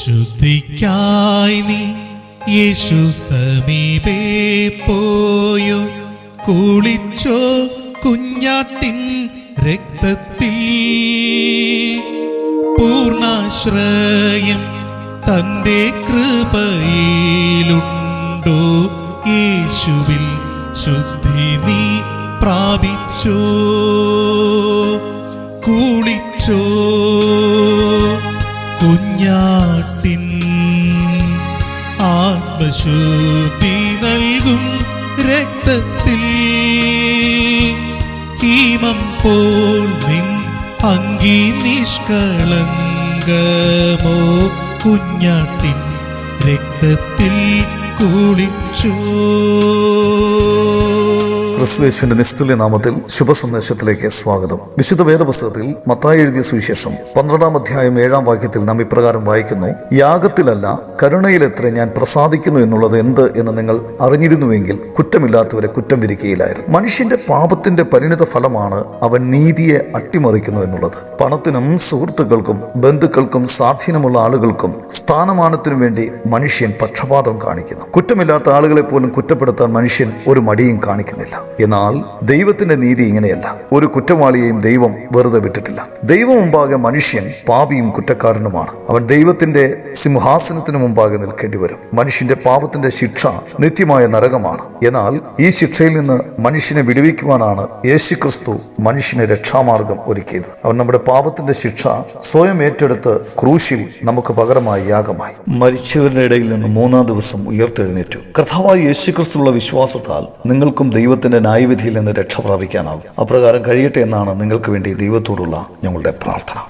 ശുദ്ധിക്കായി നീ യേശു സമീപേ പോയോ. കുളിച്ചോ കുഞ്ഞാട്ടിൻ രക്തത്തിൽ. പൂർണാശ്രയം തന്റെ കൃപയിലുണ്ടോ? യേശുവിൽ ശുദ്ധി നീ പ്രാപിച്ചോ. കുഞ്ഞാട്ടിൻ ആത്മശുദ്ധി നൽകും രക്തത്തിൽ. ഹീമം പോൽ നിൻ അങ്കി നിഷ്കളങ്കമോ കുഞ്ഞാട്ടിൻ രക്തത്തിൽ കുളിച്ചോ. ക്രിസ്തുവേശുവിന്റെ നിസ്തുല്യ നാമത്തിൽ ശുഭസന്ദേശത്തിലേക്ക് സ്വാഗതം. വിശുദ്ധ വേദപുസ്തകത്തിൽ മത്തായി എഴുതിയ സുവിശേഷം പന്ത്രണ്ടാം അധ്യായം ഏഴാം വാക്യത്തിൽ നാം ഇപ്രകാരം വായിക്കുന്നു യാഗത്തിലല്ല കരുണയിലെത്ര ഞാൻ പ്രസാദിക്കുന്നു എന്നുള്ളത് എന്ത് എന്ന് നിങ്ങൾ അറിഞ്ഞിരുന്നുവെങ്കിൽ കുറ്റമില്ലാത്തവരെ കുറ്റം വിരിക്കുകയില്ലായിരുന്നു മനുഷ്യന്റെ പാപത്തിന്റെ പരിണിത ഫലമാണ് അവൻ നീതിയെ അട്ടിമറിക്കുന്നു എന്നുള്ളത്. പണത്തിനും സുഹൃത്തുക്കൾക്കും ബന്ധുക്കൾക്കും സ്വാധീനമുള്ള ആളുകൾക്കും സ്ഥാനമാനത്തിനു വേണ്ടി മനുഷ്യൻ പക്ഷപാതം കാണിക്കുന്നു. കുറ്റമില്ലാത്ത ആളുകളെ പോലും കുറ്റപ്പെടുത്താൻ മനുഷ്യൻ ഒരു മടിയും കാണിക്കുന്നില്ല. എന്നാൽ ദൈവത്തിന്റെ നീതി ഇങ്ങനെയല്ല. ഒരു കുറ്റവാളിയെയും ദൈവം വെറുതെ വിട്ടിട്ടില്ല. ദൈവം മുമ്പാകെ മനുഷ്യൻ പാപിയും കുറ്റക്കാരനുമാണ്. അവൻ ദൈവത്തിന്റെ സിംഹാസനത്തിന് മുമ്പാകെ നിൽക്കേണ്ടി വരും. മനുഷ്യന്റെ പാപത്തിന്റെ ശിക്ഷ നിത്യമായ നരകമാണ്. എന്നാൽ ഈ ശിക്ഷയിൽ നിന്ന് മനുഷ്യനെ വിടുവിക്കുവാനാണ് യേശു ക്രിസ്തു മനുഷ്യനെ രക്ഷാമാർഗം ഒരുക്കിയത്. അവൻ നമ്മുടെ പാപത്തിന്റെ ശിക്ഷ സ്വയം ഏറ്റെടുത്ത് ക്രൂശിൽ നമുക്ക് പകരമായി യാഗമായി. മരിച്ചവരുടെ ഇടയിൽ നിന്ന് മൂന്നാം ദിവസം ഉയർത്തെഴുന്നേറ്റു. കർത്താവായ യേശു ക്രിസ്തുള്ള വിശ്വാസത്താൽ നിങ്ങൾക്കും ദൈവത്തിന്റെ ന്യായവിധിയിൽ നിന്ന് രക്ഷ പ്രാപിക്കാനാകും. അപ്രകാരം കഴിയട്ടെ എന്നാണ് നിങ്ങൾക്ക് വേണ്ടി ദൈവത്തോടുള്ള ഞങ്ങളുടെ പ്രാർത്ഥന.